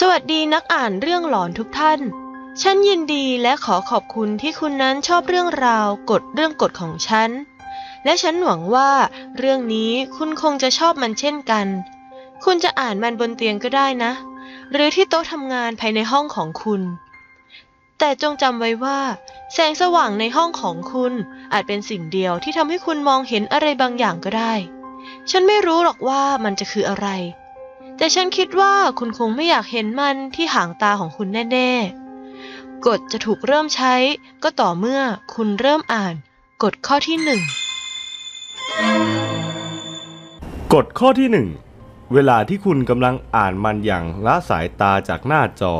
สวัสดีนักอ่านเรื่องหลอนทุกท่าน ฉันยินดีและขอขอบคุณที่คุณนั้นชอบเรื่องราวกฎเรื่องกฎของฉัน และฉันหวังว่าเรื่องนี้คุณคงจะชอบมันเช่นกัน คุณจะอ่านมันบนเตียงก็ได้นะ หรือที่โต๊ะทำงานภายในห้องของคุณ แต่จงจำไว้ว่า แสงสว่างในห้องของคุณอาจเป็นสิ่งเดียวที่ทำให้คุณมองเห็นอะไรบางอย่างก็ได้ ฉันไม่รู้หรอกว่ามันจะคืออะไร แต่ฉันคิดว่าคุณคงไม่อยากเห็นมันที่หางตาของคุณแน่ๆ กฎจะถูกเริ่มใช้ก็ต่อเมื่อคุณเริ่มอ่าน กฎข้อที่หนึ่งกฎข้อที่1เวลาที่คุณกำลังอ่านมันอย่างละสายตาจากหน้าจอ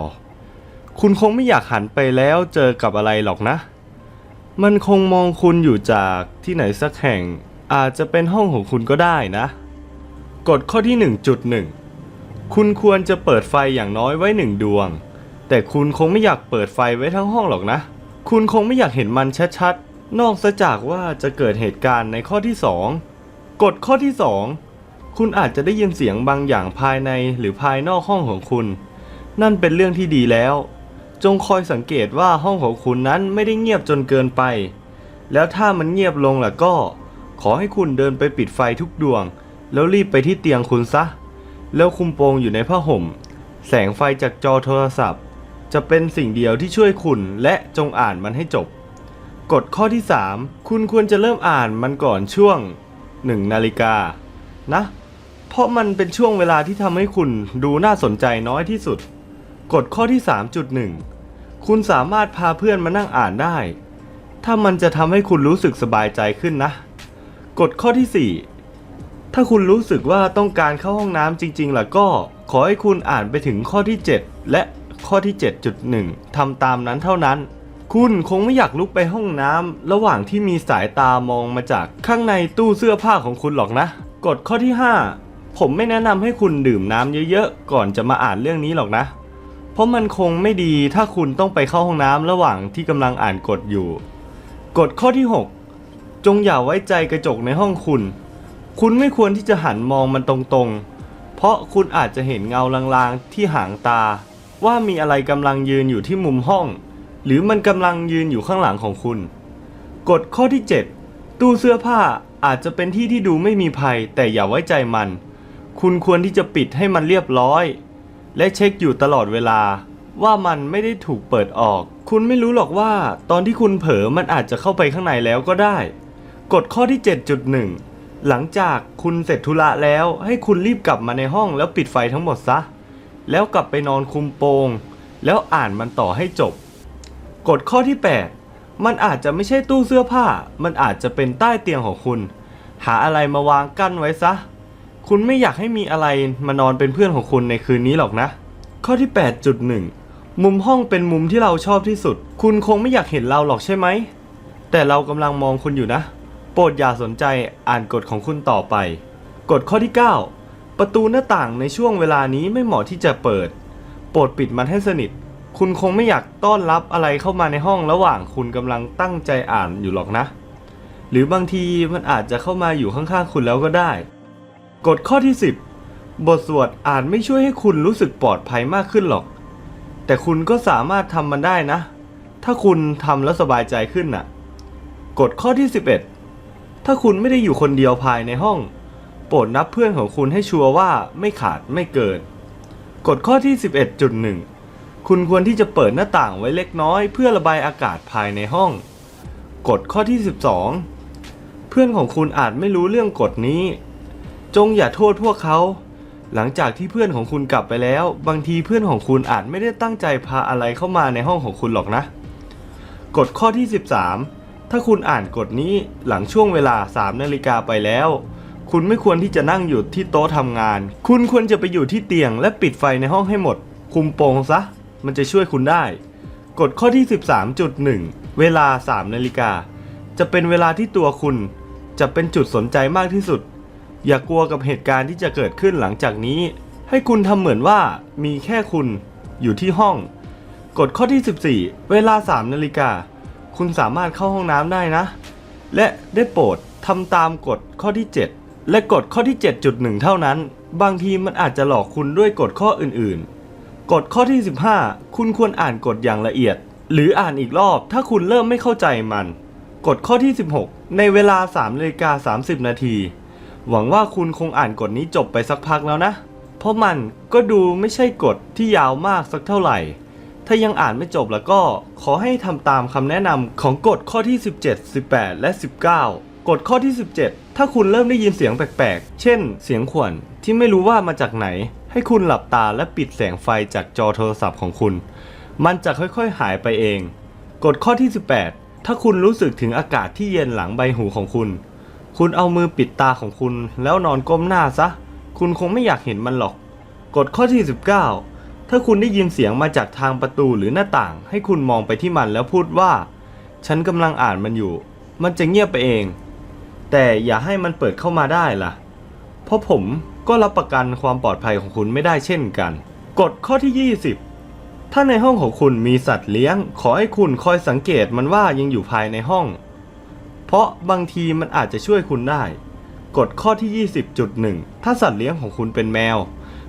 คุณคงไม่อยากหันไปแล้วเจอกับอะไรหรอกนะ มันคงมองคุณอยู่จากที่ไหนสักแห่งอาจจะเป็นห้องของคุณก็ได้นะ กฎข้อที่ 1.1 คุณควรจะเปิดไฟอย่างน้อยไว้หนึ่งดวง แต่คุณคงไม่อยากเปิดไฟไว้ทั้งห้องหรอกนะ คุณคงไม่อยากเห็นมันชัดๆ นอกจากว่าจะเกิดเหตุการณ์ในข้อที่ 2 กฎข้อที่ 2 คุณอาจจะได้ยินเสียงบางอย่างภายในหรือภายนอกห้องของคุณ นั่นเป็นเรื่องที่ดีแล้ว จงคอยสังเกตว่าห้องของคุณนั้นไม่ได้เงียบจนเกินไป แล้วถ้ามันเงียบลงล่ะก็ ขอให้คุณเดินไปปิดไฟทุกดวง แล้วรีบไปที่เตียงคุณซะ แล้วคุมโปงอยู่ในผ้าห่ม แสงไฟจากจอโทรศัพท์ จะเป็นสิ่งเดียวที่ช่วยคุณและจงอ่านมันให้จบ กฎข้อที่ 3 คุณควรจะเริ่มอ่านมันก่อนช่วง 1 นาฬิกานะ เพราะมันเป็นช่วงเวลาที่ทำให้คุณดูน่าสนใจน้อยที่สุด กฎข้อที่ 3.1 คุณสามารถพาเพื่อนมานั่งอ่านได้ ถ้ามันจะทำให้คุณรู้สึกสบายใจขึ้นนะ กฎข้อที่ 4 ถ้าคุณรู้สึกว่าต้องการเข้าห้องน้ำจริงๆล่ะก็ ขอให้คุณอ่านไปถึงข้อที่ 7 และข้อที่ 7.1ทำตามนั้นเท่านั้น คุณคงไม่อยากลุกไปห้องน้ำระหว่างที่มีสายตามองมาจากข้างในตู้เสื้อผ้าของคุณหรอกนะ กฎข้อที่ 5 ผมไม่แนะนำให้คุณดื่มน้ำเยอะๆ ก่อนจะมาอ่านเรื่องนี้หรอกนะ เพราะมันคงไม่ดีถ้าคุณต้องไปเข้าห้องน้ำระหว่างที่กำลังอ่านกฎอยู่ กฎข้อที่ 6 จงอย่าไว้ใจกระจกในห้องคุณ คุณไม่ควรที่จะหันมองมันตรงๆ เพราะคุณอาจจะเห็นเงาลางๆที่หางตา ว่ามีอะไรกำลังยืนอยู่ที่มุมห้อง หรือมันกำลังยืนอยู่ข้างหลังของคุณ กฎข้อที่ 7 ตู้เสื้อผ้าอาจจะเป็นที่ที่ดูไม่มีภัย แต่อย่าไว้ใจมัน คุณควรที่จะปิดให้มันเรียบร้อย และเช็คอยู่ตลอดเวลา ว่ามันไม่ได้ถูกเปิดออก คุณไม่รู้หรอกว่า ตอนที่คุณเผลอมันอาจจะเข้าไปข้างในแล้วก็ได้ กฎข้อที่ 7.1 หลังจากคุณเสร็จธุระแล้ว ให้คุณรีบกลับมาในห้องแล้วปิดไฟทั้งหมดซะ แล้วกลับไปนอนคุมโปง แล้วอ่านมันต่อให้จบ กฎข้อที่ 8 มันอาจจะไม่ใช่ตู้เสื้อผ้า มันอาจจะเป็นใต้เตียงของคุณ หาอะไรมาวางกั้นไว้ซะ คุณไม่อยากให้มีอะไรมานอนเป็นเพื่อนของคุณในคืนนี้หรอกนะ ข้อที่ 8.1 มุมห้องเป็นมุมที่เราชอบที่สุด คุณคงไม่อยากเห็นเราหรอกใช่ไหม แต่เรากำลังมองคุณอยู่นะ โปรดอย่าสนใจอ่านกฎของคุณต่อไป กฎข้อที่ 9 ประตูหน้าต่างในช่วงเวลานี้ไม่เหมาะที่จะเปิด โปรดปิดมันให้สนิท คุณคงไม่อยากต้อนรับอะไรเข้ามาในห้องระหว่างคุณกำลังตั้งใจอ่านอยู่หรอกนะ หรือบางทีมันอาจจะเข้ามาอยู่ข้างๆคุณแล้วก็ได้ กฎข้อที่ 10 บทสวดอ่านไม่ช่วยให้คุณรู้สึกปลอดภัยมากขึ้นหรอก แต่คุณก็สามารถทำมันได้นะ ถ้าคุณทำแล้วสบายใจขึ้นน่ะ กฎข้อที่ 11 ถ้าคุณไม่ได้อยู่คนเดียวภายในห้อง โปรดนับเพื่อนของคุณให้ชัวร์ว่าไม่ขาดไม่เกิน กฎข้อที่ 11.1 คุณควรที่จะเปิดหน้าต่างไว้เล็กน้อยเพื่อระบายอากาศภายในห้อง กฎข้อที่ 12 เพื่อนของคุณอาจไม่รู้เรื่องกฎนี้ จงอย่าโทษพวกเขา หลังจากที่เพื่อนของคุณกลับไปแล้ว บางทีเพื่อนของคุณอาจไม่ได้ตั้งใจพาอะไรเข้ามาในห้องของคุณหรอกนะ กฎข้อที่ 13 ถ้าคุณอ่านกฎนี้หลังช่วงเวลา 3 นาฬิกาไปแล้ว คุณไม่ควรที่จะนั่งอยู่ที่โต๊ะทำงาน คุณควรจะไปอยู่ที่เตียงและปิดไฟในห้องให้หมด คุมโปงซะ มันจะช่วยคุณได้ กฎข้อที่ 13.1 เวลา 3 นาฬิกา จะเป็นเวลาที่ตัวคุณ จะเป็นจุดสนใจมากที่สุด อย่ากลัวกับเหตุการณ์ที่จะเกิดขึ้นหลังจากนี้ ให้คุณทำเหมือนว่ามีแค่คุณอยู่ที่ห้อง กฎข้อที่ 14 เวลา 3 นาฬิกา คุณสามารถเข้าห้องน้ำได้นะ และได้โปรดทำตามกฎข้อที่ 7 และกฎข้อที่ 7.1 เท่านั้น บางทีมันอาจจะหลอกคุณด้วยกฎข้ออื่นๆ กฎข้อที่ 15 คุณควรอ่านกฎอย่างละเอียด หรืออ่านอีกรอบถ้าคุณเริ่มไม่เข้าใจมัน กฎข้อที่ 16 ในเวลา3นาฬิกา30 นาที หวังว่าคุณคงอ่านกฎนี้จบไปสักพักแล้วนะ เพราะมันก็ดูไม่ใช่กฎที่ยาวมากสักเท่าไหร่ ถ้ายังอ่านไม่จบแล้วก็ขอให้ทำตามคำแนะนำของกฎข้อที่ 17 18 และ 19 กฎข้อที่ 17 ถ้าคุณเริ่มได้ยินเสียงแปลกๆ เช่น เสียงขวัญที่ไม่รู้ว่ามาจากไหน ให้คุณหลับตาและปิดแสงไฟจากจอโทรศัพท์ของคุณ มันจะค่อยๆหายไปเอง กฎข้อที่ 18 ถ้าคุณรู้สึกถึงอากาศที่เย็นหลังใบหูของคุณ คุณเอามือปิดตาของคุณ แล้วนอนก้มหน้าซะ คุณคงไม่อยากเห็นมันหรอก กฎข้อที่ 19 ถ้าคุณได้ยินเสียงมาจากทางประตูหรือหน้าต่าง ให้คุณมองไปที่มันแล้วพูดว่า ฉันกำลังอ่านมันอยู่ มันจะเงียบไปเอง แต่อย่าให้มันเปิดเข้ามาได้ล่ะ เพราะผมก็รับประกันความปลอดภัยของคุณไม่ได้เช่นกัน กฎข้อที่ 20 ถ้าในห้องของคุณมีสัตว์เลี้ยง ขอให้คุณคอยสังเกตมันว่ายังอยู่ภายในห้อง เพราะบางทีมันอาจจะช่วยคุณได้ กฎข้อที่ 20.1 ถ้าสัตว์เลี้ยงของคุณเป็นแมว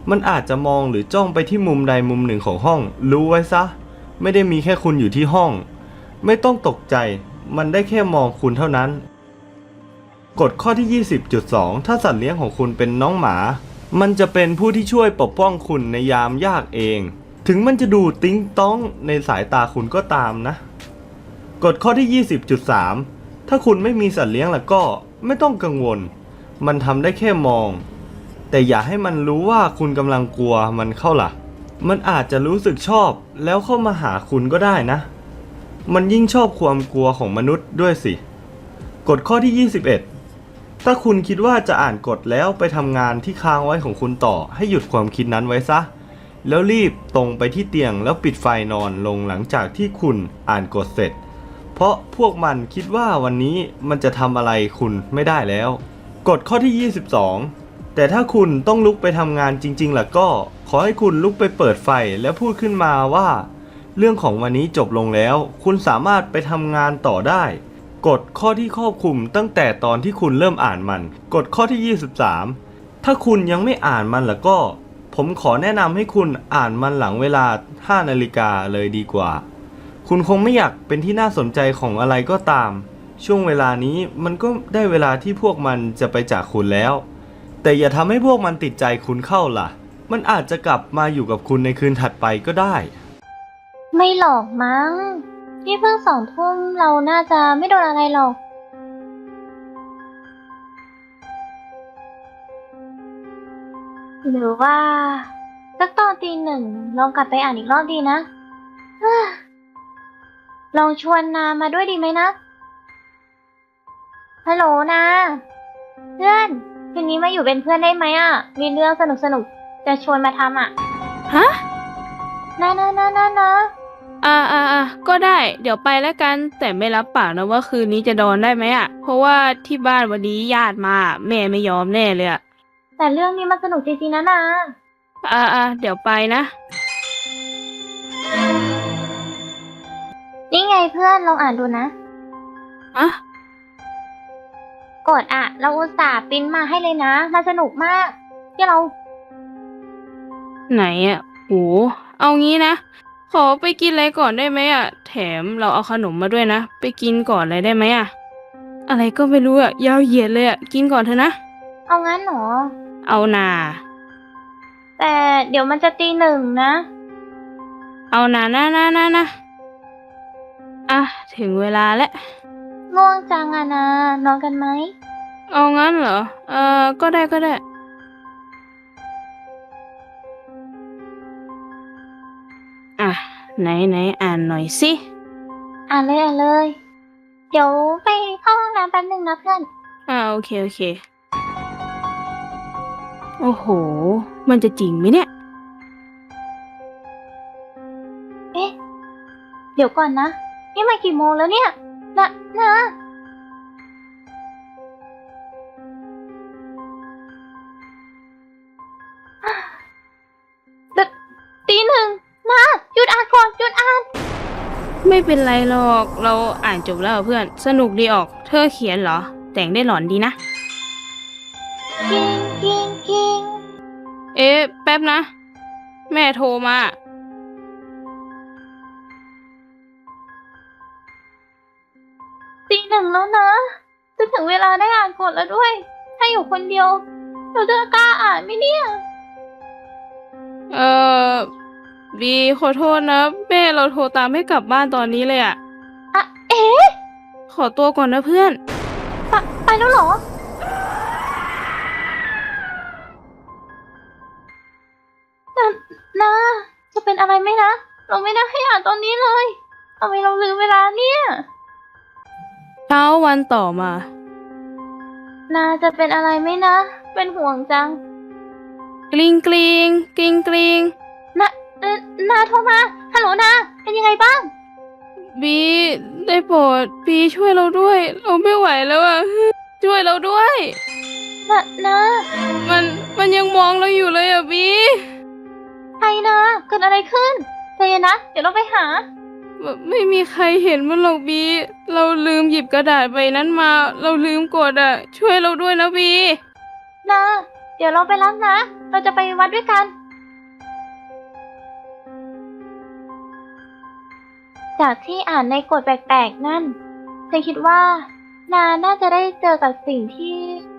มันอาจจะมองหรือจ้องไปที่มุมใดมุมหนึ่งของห้อง รู้ไว้ซะ ไม่ได้มีแค่คุณอยู่ที่ห้อง ไม่ต้องตกใจ มันได้แค่มองคุณเท่านั้น กฎข้อที่ 20.2 ถ้าสัตว์เลี้ยงของคุณเป็นน้องหมา มันจะเป็นผู้ที่ช่วยปกป้องคุณในยามยากเอง ถึงมันจะดูติ้งต้องในสายตาคุณก็ตามนะ กฎข้อที่ 20.3 ถ้าคุณไม่มีสัตว์เลี้ยงล้วก็ไม่ต้องกังวล มันทำได้แค่มอง แต่อย่าให้มันรู้ว่าคุณกำลังกลัวมันเข้าล่ะ มันอาจจะรู้สึกชอบแล้วเข้ามาหาคุณก็ได้นะ มันยิ่งชอบความกลัวของมนุษย์ด้วยสิกฎข้อที่ 21 ถ้าคุณคิดว่าจะอ่านกฎแล้วไปทำงานที่ค้างไว้ของคุณต่อ ให้หยุดความคิดนั้นไว้ซะ แล้วรีบตรงไปที่เตียงแล้วปิดไฟนอนลงหลังจากที่คุณอ่านกฎเสร็จ เพราะพวกมันคิดว่าวันนี้มันจะทำอะไรคุณไม่ได้แล้ว กฎข้อที่ 22 แต่ถ้าคุณต้องลุกไปทำงานจริงๆล่ะก็ ขอให้คุณลุกไปเปิดไฟแล้วพูดขึ้นมาว่า เรื่องของวันนี้จบลงแล้ว คุณสามารถไปทำงานต่อได้ กฎข้อที่ครอบคลุมตั้งแต่ตอนที่คุณเริ่มอ่านมัน กฎข้อที่ 23 ถ้าคุณยังไม่อ่านมันล่ะก็ ผมขอแนะนำให้คุณอ่านมันหลังเวลา 5 นาฬิกาเลยดีกว่า คุณคงไม่อยากเป็นที่น่าสนใจของอะไรก็ตาม ช่วงเวลานี้มันก็ได้เวลาที่พวกมันจะไปจากคุณแล้ว แต่อย่าทำให้พวกมันติดใจคุณเข้าล่ะ มันอาจจะกลับมาอยู่กับคุณในคืนถัดไปก็ได้ ไม่หลอกมั้ง นี่เพิ่งสองทุ่มเราน่าจะไม่โดนอะไรหรอก หรือว่าสักตอนตีหนึ่งลองกลับไปอ่านอีกรอบดีนะเฮ้อลองชวนนามาด้วยดีไหมนะฮัลโหลนาเพื่อน คืนนี้มาอยู่เป็นเพื่อนได้ไหมอะ มีเรื่องสนุกสนุกๆจะชวนมาทำอะ ฮะนะนะนะนะนะอ่าอ่าอ่าก็ได้ เดี๋ยวไปแล้วกัน แต่ไม่รับปากนะว่าคืนนี้จะนอนได้ไหมอะ เพราะว่าที่บ้านวันนี้ญาติมา แม่ไม่ยอมแน่เลยอะ แต่เรื่องนี้มันสนุกจริงๆนะนาอ่าอ่าเดี๋ยวไปนะ นี่ไงเพื่อนลองอ่านดูนะ อะ กดอะเราอุตส่าห์ปริ้นมาให้เลยนะ มันสนุกมากที่เรา ไหนอะโหเอางี้นะ ขอไปกินอะไรก่อนได้ไหมอะแถมเราเอาขนมมาด้วยนะ ไปกินก่อนเลยได้ไหมอะอะไรก็ไม่รู้อะยาวเหยียดเลยอะกินก่อนเถอะนะ เอางั้นเหรอ เอานาแต่เดี๋ยวมันจะตีหนึ่งนะ เอานานะนะนะนะอะถึงเวลาแล้ว ง่วงจังอะนะนอนกันไหม เอางั้นเหรอ เออก็ได้ก็ได้ อะ ไหนไหนอ่านหน่อยสิ อ่านเลยอ่านเลย เดี๋ยวไปเข้าห้องน้ำแป๊บหนึ่งนะเพื่อน อ่าโอเคโอเค โอ้โห มันจะจริงไหมเนี่ยเอ๊ะเดี๋ยวก่อนนะ นี่มากี่โมงแล้วเนี่ย นะนะตตีหนึ่งนะหยุดอ่านก่อนหยุดอ่าน ไม่เป็นไรหรอก เราอ่านจบแล้วอะเพื่อน สนุกดีออก เธอเขียนเหรอ แต่งได้หลอนดีนะกิงกิงกิงเอ๊ะ แป๊บนะ แม่โทรมา งแล้วนะ จะถึงเวลาได้อ่านกฎแล้วด้วย ถ้าอยู่คนเดียวเราจะกล้าอ่านไหมเนี่ย เอ่อบีขอโทษนะแม่เราโทรตามให้กลับบ้านตอนนี้เลยอะอะเอ๊ะขอตัวก่อนนะเพื่อน ไปไปแล้วเหรอนะนะจะเป็นอะไรไหมนะ เราไม่ได้ให้อ่านตอนนี้เลยทำไมเราลืมเวลาเนี่ย เช้าวันต่อมา นาจะเป็นอะไรไหมนะ เป็นห่วงจัง กลิงกลิงกลิงกลิงนะเอ่อนาโทรมา ฮัลโหลนา เป็นยังไงบ้าง บีได้โปรดบีช่วยเราด้วย เราไม่ไหวแล้วอะช่วยเราด้วยนะนามันมันยังมองเราอยู่เลยอะบี ใครนะ เกิดอะไรขึ้นใจเย็นนะ เดี๋ยวเราไปหา แบบไม่มีใครเห็นมันหรอกบี เราลืมหยิบกระดาษใบนั้นมา เราลืมกดอะช่วยเราด้วยนะบีนาเดี๋ยวเราไปรับนะ เราจะไปวัดด้วยกัน จากที่อ่านในกฎแปลกๆนั่นฉันคิดว่า นาน่าจะได้เจอกับสิ่งที่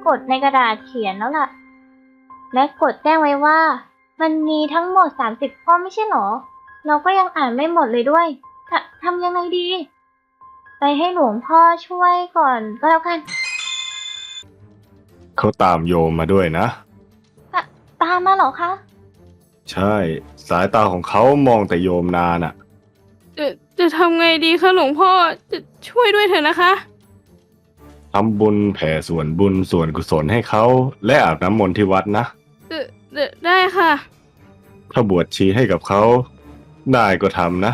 กฎในกระดาษเขียนแล้วล่ะ และกฎแจ้งไว้ว่า มันมีทั้งหมด 30 ข้อไม่ใช่หรอ เราก็ยังอ่านไม่หมดเลยด้วย ททำยังไงดี ไปให้หลวงพ่อช่วยก่อนก็แล้วกัน เขาตามโยมมาด้วยนะ ตาตามมาเหรอคะ ใช่ สายตาของเขามองแต่โยมนานอะจะจะทำไงดีคะหลวงพ่อจะช่วยด้วยเถอะนะคะ ทำบุญแผ่ส่วนบุญส่วนกุศลให้เขา และอาบน้ำมนต์ที่วัดนะเอ่อเอ่อได้ค่ะ ถ้าบวชชีให้กับเขา ได้ก็ทำนะ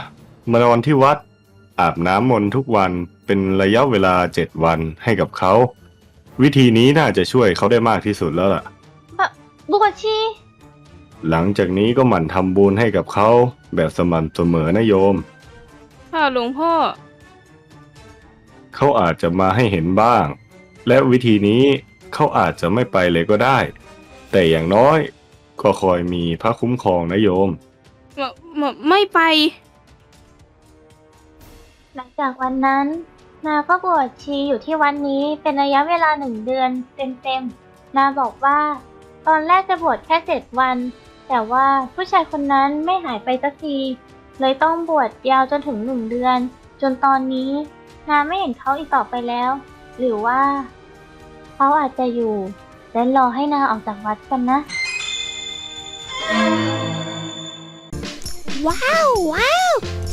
มานอนที่วัด อาบน้ำมนต์ทุกวันเป็นระยะเวลาเจ็ดวันให้กับเขา วิธีนี้น่าจะช่วยเขาได้มากที่สุดแล้วล่ะบวชชีหลังจากนี้ก็หมั่นทำบุญให้กับเขาแบบสม่ำเสมอนะโยม ค่ะหลวงพ่อ เขาอาจจะมาให้เห็นบ้าง และวิธีนี้เขาอาจจะไม่ไปเลยก็ได้ แต่อย่างน้อยก็คอยมีพระคุ้มครองนะโยมมมไม่ไป หลังจากวันนั้นนาก็บวชชีอยู่ที่วัดนนี้เป็นระยะเวลาหนึ่งเดือนเต็มๆ นาบอกว่า ตอนแรกจะบวชแค่เจ็ดวัน แต่ว่าผู้ชายคนนั้นไม่หายไปสักที เลยต้องบวชยาวจนถึงหนึ่งเดือน จนตอนนี้ นาไม่เห็นเขาอีกต่อไปแล้ว หรือว่า เขาอาจจะอยู่และรอให้นาออกจากวัดกันนะ ว้าวว้าว